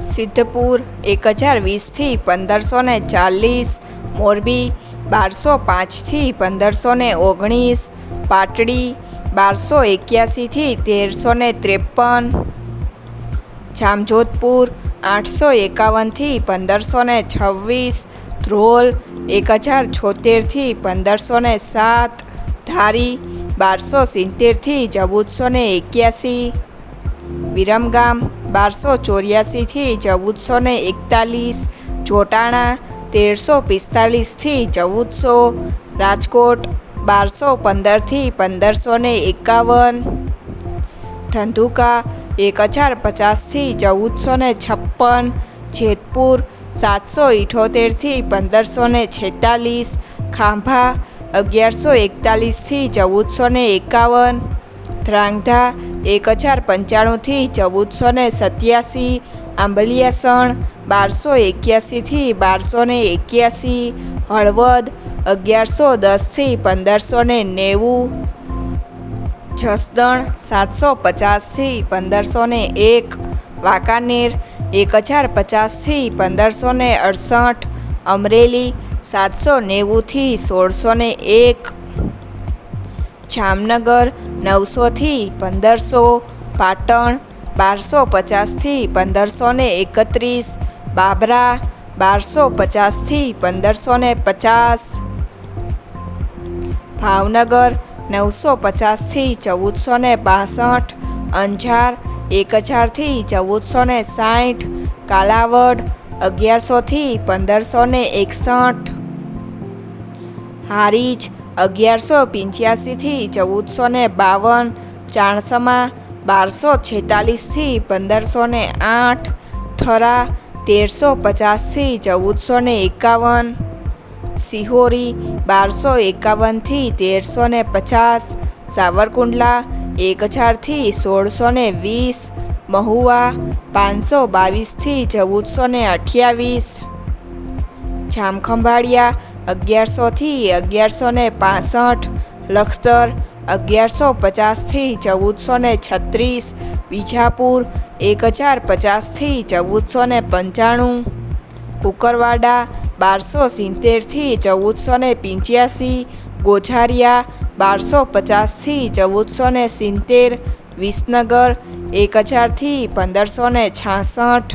સિદ્ધપુર, એક હજાર વીસથી પંદરસો ને ચાલીસ. મોરબી, બારસો પાંચથી પંદરસો ને ઓગણીસ. પાટડી, બારસો એક્યાસીથી તેરસો ને ત્રેપન. જામજોધપુર, આઠસો એકાવનથી પંદરસો ને છવ્વીસ. ધ્રોલ, એક હજાર છોતેરથી પંદરસો ને સાત. ધારી, બારસો સિત્તેરથી ચૌદસો ને એક્યાસી. વિરમગામ બારસો ચોર્યાસીથી ચૌદસો ને એકતાલીસ જોટાણા તેરસો પિસ્તાલીસથી ચૌદસો, રાજકોટ બારસો પંદરથી પંદરસો ને એકાવન, ધંધુકા એક હજાર પચાસથી ચૌદસો ને છપ્પન, જેતપુર સાતસો ઇઠોતેરથી પંદરસો ને છેતાલીસ, ખાંભા અગિયારસો એકતાલીસથી ચૌદસો ને એકાવન ધ્રાંગધા એક હજાર પંચાણુંથી ચૌદસો ને સત્યાસી આંબલિયાસણ બારસો એક્યાસીથી બારસો ને એક્યાસી, હળવદ અગિયારસો દસથી પંદરસો ને નેવું, જસદણ સાતસો પચાસથી પંદરસો ને એક, વાંકાનેર એક હજાર પચાસથી પંદરસો ને અડસઠ, અમરેલી સાતસો નેવુંથી સોળસો ને એક જામનગર નવસોથી પંદરસો, પાટણ બારસો પચાસથી પંદરસો ને એકત્રીસ, બાબરા બારસો પચાસથી પંદરસો ને પચાસ, ભાવનગર નવસો પચાસથી ચૌદસો ને બાસઠ, અંજાર એક હજારથી ચૌદસો ને સાઠ, કાલાવડ અગિયારસોથી પંદરસો ને એકસઠ, હારીજ અગિયારસો પંચ્યાસીથી ચૌદસો ને બાવન ચાણસમા બારસો છેતાલીસથી પંદરસો ને આઠ, થરા તેરસો પચાસથી ચૌદસો ને એકાવન, સિહોરી બારસો એકાવનથી તેરસો ને પચાસ, સાવરકુંડલા એક હજારથી સોળસો ને વીસ, મહુવા પાંચસો બાવીસથી ચૌદસો ને અઠ્યાવીસ, જામખંભાળિયા અગિયારસોથી અગિયારસો ને પાસઠ, લખતર અગિયારસો પચાસથી ચૌદસો ને છત્રીસ વિજાપુર એક હજાર પચાસથી ચૌદસો ને પંચાણું, કુકરવાડા બારસો સિત્તેરથી ચૌદસો ને પંચ્યાસી, ગોઝારિયા બારસો પચાસથી ચૌદસો ને સિત્તેર, વિસનગર એક હજારથી પંદરસો ને છાસઠ.